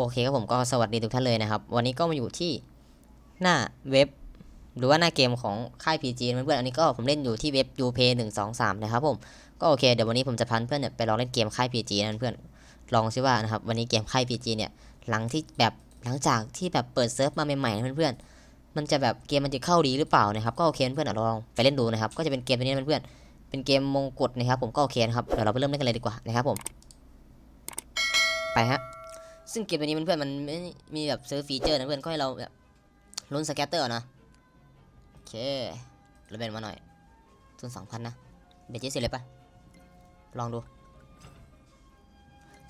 โอเคครับผมก็สวัสดีทุกท่านเลยนะครับ วันนี้ก็มาอยู่ที่หน้าเว็บ หรือว่าหน้าเกมของค่าย PG นะเพื่อนๆอันนี้ก็ผมเล่นอยู่ที่เว็บ UPay 1 2 3 นะครับผมก็โอเคเดี๋ยววันนี้ผมจะพันเพื่อนเนี่ยไปลองเล่นเกมค่าย PG นะเพื่อนลองซิว่านะครับวันนี้เกมค่าย PG เนี่ยหลังที่แบบหลังจากที่แบบเปิดเซิร์ฟมาใหม่ๆนะเพื่อนๆมันจะแบบเกมมันจะเข้าดีหรือเปล่านะครับก็โอเคเพื่อนๆเราลองไปเล่นดูนะครับก็จะเป็นเกมตัวนี้นเพื่อนๆเป็นเกมมงกุฎนะครับผมก็โอเคนะครับเดี๋ยวเราไปเริ่มเล่นกันเลยดีกว่านะครับผมไปฮะ ซึ่งเกมตัวนี้เพื่อนๆมันไม่มีแบบซื้อฟีเจอร์นะเพื่อนก็ให้เราแบบลุ้นสแกตเตอร์นะโอเคเราเบนมาหน่อยทุนสองพันนะเบจ็ดสิเลยปะลองดู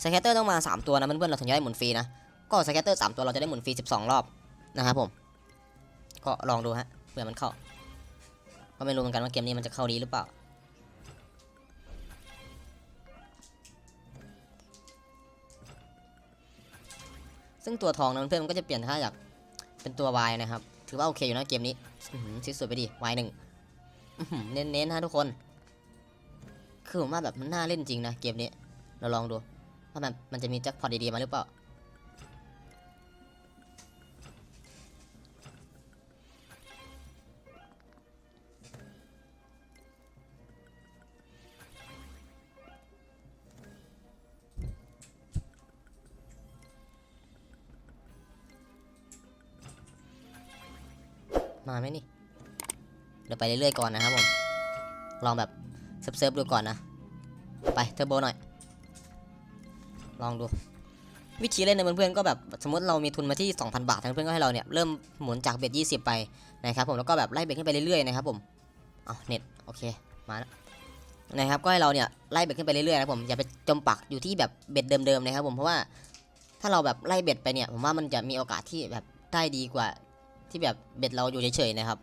สแกตเตอร์ต้องมาสามตัวนะเพื่อนๆเราถึงจะได้หมุนฟรีนะก็สแกตเตอร์สามตัวเราจะได้หมุนฟรีสิบสองรอบนะครับผม ก็ลองดูฮะเผื่อมันเข้า ก็ไม่รู้เหมือนกันว่าเกมนี้มันจะเข้าดีหรือเปล่า ซึ่งตัวทองนะเพื่อนมันก็จะเปลี่ยนค่าจากเป็นตัว Y นะครับ ถือว่าโอเคอยู่นะเกมนี้อื้อสวยๆไปดิ Y หนึ่งเน้นๆนะทุกคน คือผมว่าแบบมันน่าเล่นจริงนะเกมนี้ เราลองดูว่ามันมันจะมีแจ็คพอตดีๆมาหรือเปล่า มาไหมนี่เดี๋ยวไปเรื่อยๆก่อนนะครับผมลองแบบเซิร์ฟๆดูก่อนนะ ไปเทอร์โบหน่อย ลองดู วิธีเล่นในเพื่อนๆก็แบบสมมติเรามีทุนมาที่ 2,000 บาททางเพื่อนก็ให้เราเนี่ยเริ่มหมุนจากเบ็ด20 ไปนะครับผมแล้วก็แบบไล่เบ็ดขึ้นไปเรื่อยๆนะครับผมเอาเน็ตโอเคมาแล้วนะครับก็ให้เราเนี่ยไล่เบ็ดขึ้นไปเรื่อยๆนะผมอย่าไปจมปักอยู่ที่แบบเบ็ดเดิมๆนะครับผมเพราะว่าถ้าเราแบบไล่เบ็ดไปเนี่ยผมว่ามันจะมีโอกาสที่แบบได้ดีกว่า ที่แบบเบ็ดเราอยู่เฉยๆนะครับ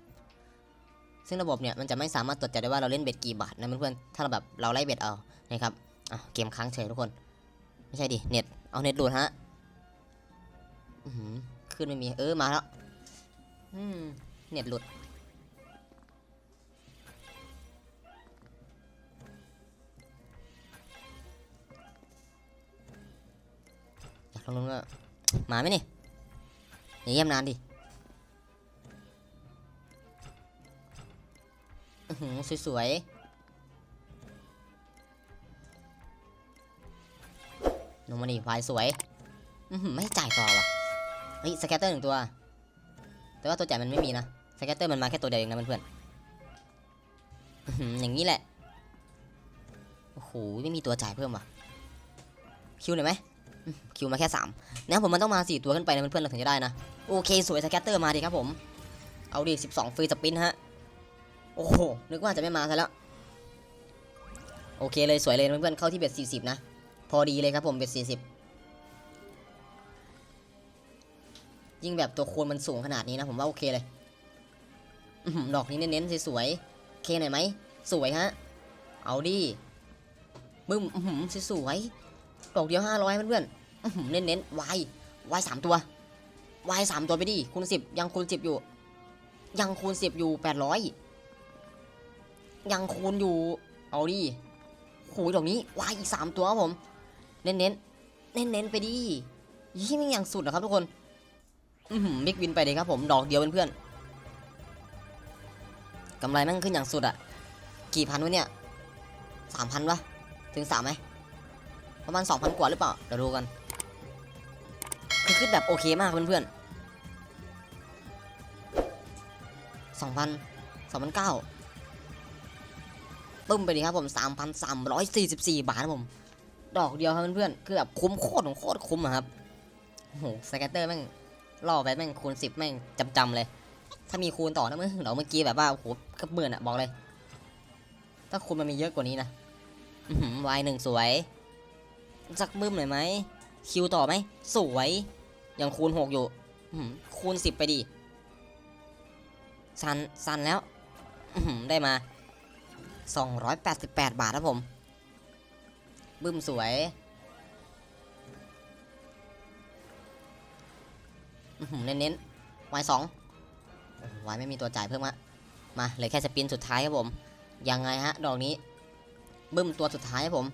ซึ่งระบบเนี่ยมันจะไม่สามารถตรวจจับได้ว่าเราเล่นเบ็ดกี่บาทนะเพื่อนๆถ้าเราแบบเราไล่เบ็ดเอานะครับอะเกมค้างเฉยทุกคน ไม่ใช่ดิเน็ตเอาเน็ตดูดฮะอื้อหือขึ้นไม่มีเออมาแล้วเน็ตหลุดอยากลองลุ้นว่ามาไหมนี่อย่าเยี่ยมนานดิ หือสวยๆลงมาดิวายสวย อืไม่จ่ายต่อว่ะเฮ้ยสแกตเตอร์หนึ่งตัว แต่ว่าตัวจ่ายมันไม่มีนะ สแกตเตอร์มันมาแค่ตัวเดียวเองนะเพื่อนๆอย่างนี้แหละ โอ้โห ไม่มีตัวจ่ายเพิ่มว่ะ คิวหน่อยไหมคิวมาแค่สามนะผมมันต้องมาสี่ตัวขึ้นไปนะเพื่อนๆเราถึงจะได้นะ โอเค สวยสแกตเตอร์มาดิครับผม เอาดิสิบสองฟรีสปินฮะ โอ้โห นึกว่าจะไม่มาซะแล้ว โอเคเลยสวยเลยเพื่อนๆเข้าที่เบ็ดสี่สิบนะ พอดีเลยครับผมเบ็ดสี่สิบยิ่งแบบตัวโคนมันสูงขนาดนี้นะ ผมว่าโอเคเลยดอกนี้เน้นๆสวยๆ เคหน่อยไหม สวยฮะ เอาดิบึ้มสวยๆ ดอกเดียวห้าร้อยเพื่อนๆเน้นๆวายวายสามตัววายสามตัวไปดิคูณสิบยังคูณสิบอยู่ ยังคูณสิบอยู่แปดร้อย ยังคูณอยู่ เอาดิโหยดอกนี้วายอีกสามตัวครับผม เน้นเน้นเน้นเน้นไปดิยี่ม่งอย่างสุดนะครับทุกคน อือหือบิ๊กวินไปเลยครับผม ดอกเดียวเพื่อนๆกำไรแม่งขึ้นอย่างสุดอะกี่พันวะเนี่ยสามพันวะถึงสามไหมประมาณสองพันกว่าหรือเปล่า เดี๋ยวดูกัน คือขึ้นแบบโอเคมากเพื่อนๆสองพันสองพันเก้า ตึ้มไปดีครับผม3,344 บาทครับผม ดอกเดียวครับเพื่อนๆคือแบบคุ้มโคตรของโคตรคุ้มอะครับโอ้โหสแกตเตอร์แม่งล่อไปแม่งคูณ10แม่งจำๆเลย ถ้ามีคูณต่อนะเมื่อเราเมื่อกี้แบบว่าโอ้โหกระเบื่ออะบอกเลย ถ้าคูณมันมีเยอะกว่านี้นะวายหนึ่งสวยสักบึ้มหน่อยไหมคิวต่อไหมสวยยังคูณ6อยู่คูณ10ไปดีสันสันแล้วได้มา 288 บาทครับผม บึ้มสวยเน้นๆวายสองวายไม่มีตัวจ่ายเพิ่มอะมาเหลือแค่สปินสุดท้ายครับผม ยังไงฮะ ดอกนี้ บึ้มตัวสุดท้ายครับผม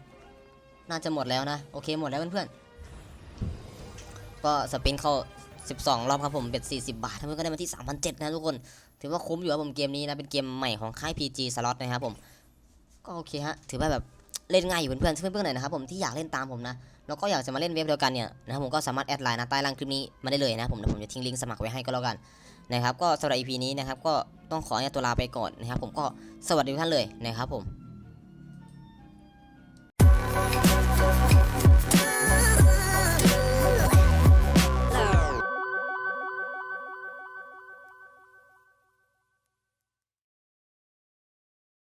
น่าจะหมดแล้วนะ โอเคหมดแล้วเพื่อนๆ ก็สปินเข้า 12 รอบครับผมเบ็ด40 บาททั้งหมดก็ได้มาที่3,007นะทุกคน ถือว่าคุ้มอยู่ครับผมเกมนี้นะ เป็นเกมใหม่ของค่าย PG Slot นะครับผม ก็โอเคฮะ ถือว่าแบบเล่นง่ายอยู่เพื่อนๆเพื่อนๆหน่อยนะครับผมที่อยากเล่นตามผมนะ แล้วก็อยากจะมาเล่นเว็บเดียวกันเนี่ยนะครับผมก็สามารถแอดไลน์นะใต้ล่างคลิปนี้มาได้เลยนะผมเดี๋ยวผมจะทิ้งลิงก์สมัครไว้ให้ก็แล้วกันนะครับก็สำหรับ EP นี้นะครับก็ต้องขอเนี่ยตตัวลาไปก่อนนะครับผมก็สวัสดีทุกท่านเลยนะครับผม